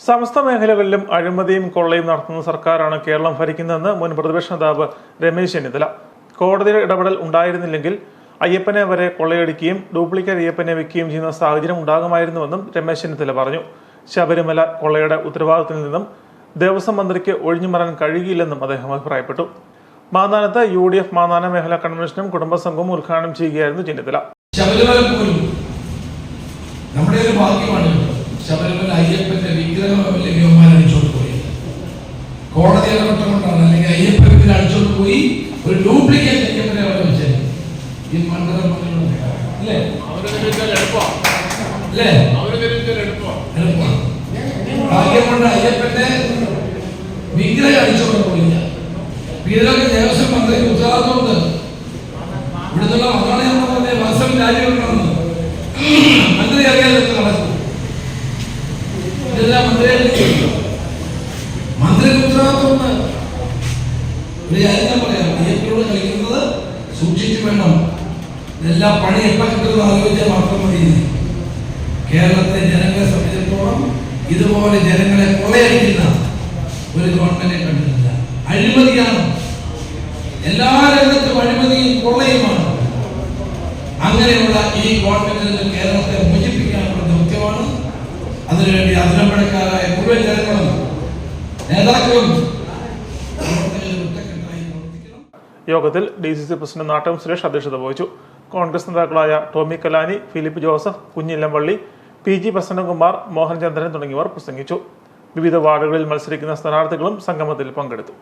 സമസ്ത മേഖലകളിലും അഴിമതിയും കൊള്ളയും നടത്തുന്ന സർക്കാരാണ് കേരളം ഭരിക്കുന്നതെന്ന് മുൻ പ്രതിപക്ഷ നേതാവ് രമേശ് ചെന്നിത്തല. കോടതിയുടെ ഇടപെടൽ ഉണ്ടായിരുന്നില്ലെങ്കിൽ അയ്യപ്പനെ വരെ കൊള്ളയടിക്കുകയും ഡ്യൂപ്ലിക്കേറ്റ് അയ്യപ്പനെ വെക്കുകയും ചെയ്യുന്ന സാഹചര്യം ഉണ്ടാകുമായിരുന്നുവെന്നും രമേശ് ചെന്നിത്തല പറഞ്ഞു. ശബരിമല കൊള്ളയുടെ ഉത്തരവാദിത്തത്തിൽ നിന്നും ദേവസ്വം മന്ത്രിക്ക് ഒഴിഞ്ഞു മാറാൻ കഴിയില്ലെന്നും അദ്ദേഹം അഭിപ്രായപ്പെട്ടു. മാന്നാനത്ത് യു ഡി എഫ് മാന്നാന മേഖലാ കൺവെൻഷനും കുടുംബസംഘവും ഉദ്ഘാടനം ചെയ്യുകയായിരുന്നു ചെന്നിത്തല. ശബരിമല ശബരിമല അയ്യപ്പന്റെ വിഗ്രഹം അല്ലെങ്കിൽ അവന്മാർ അടിച്ചോണ്ട് പോയി കോടതി ഇടപെട്ട കൊണ്ടാണ് അല്ലെങ്കിൽ അയ്യപ്പൻ വിഗ്രഹം അടിച്ചോണ്ട് പോയി ഒരു ഡ്യൂപ്ലിക്കേറ്റ് അയ്യപ്പനെ അവിടെ വെച്ചത് ഈ മണ്ഡലം അല്ലേ? അല്ലേ? വിഗ്രഹം നമ്മൾ നടക്കും. ഇതെല്ലാം മന്ത്രി മന്ത്രി ഉത്തരവാദിത്തമുണ്ട് ഒരു കാര്യം പറയാം. അയ്യപ്പനോട് കളിക്കുന്നത് സൂക്ഷിച്ചു വേണം. ഇതെല്ലാം പണി എപ്പം ആലോചിച്ചാൽ മാത്രം മതി. കേരളത്തിലെ ജനങ്ങളെ സംബന്ധിച്ചിടത്തോളം ഇതുപോലെ ജനങ്ങളെ കൊലയടിക്കുന്ന ഒരു ഗവൺമെന്റിനെ കണ്ടിട്ടില്ല. അഴിമതിയാണ്. എല്ലാ രംഗത്തും അഴിമതിയും കൊള്ളയുമാണ്. അങ്ങനെയുള്ള ഈ ഗവൺമെന്റിൽ കേരളത്തെ മോചിപ്പിക്കാനുള്ള ദൗത്യമാണ്. അതിനുവേണ്ടി അതിരമ്പടക്കാരായ മുഴുവൻ ജനങ്ങളും നേതാക്കളും യോഗത്തിൽ D C C president Nattam Suresh അധ്യക്ഷത വഹിച്ചു. കോൺഗ്രസ് നേതാക്കളായ Tomy Kalani Philip Joseph Kunjillampally P G Prasannakumar Mohanchandran തുടങ്ങിയവർ പ്രസംഗിച്ചു. വിവിധ വാർഡുകളിൽ മത്സരിക്കുന്ന സ്ഥാനാർത്ഥികളും സംഗമത്തിൽ പങ്കെടുത്തു.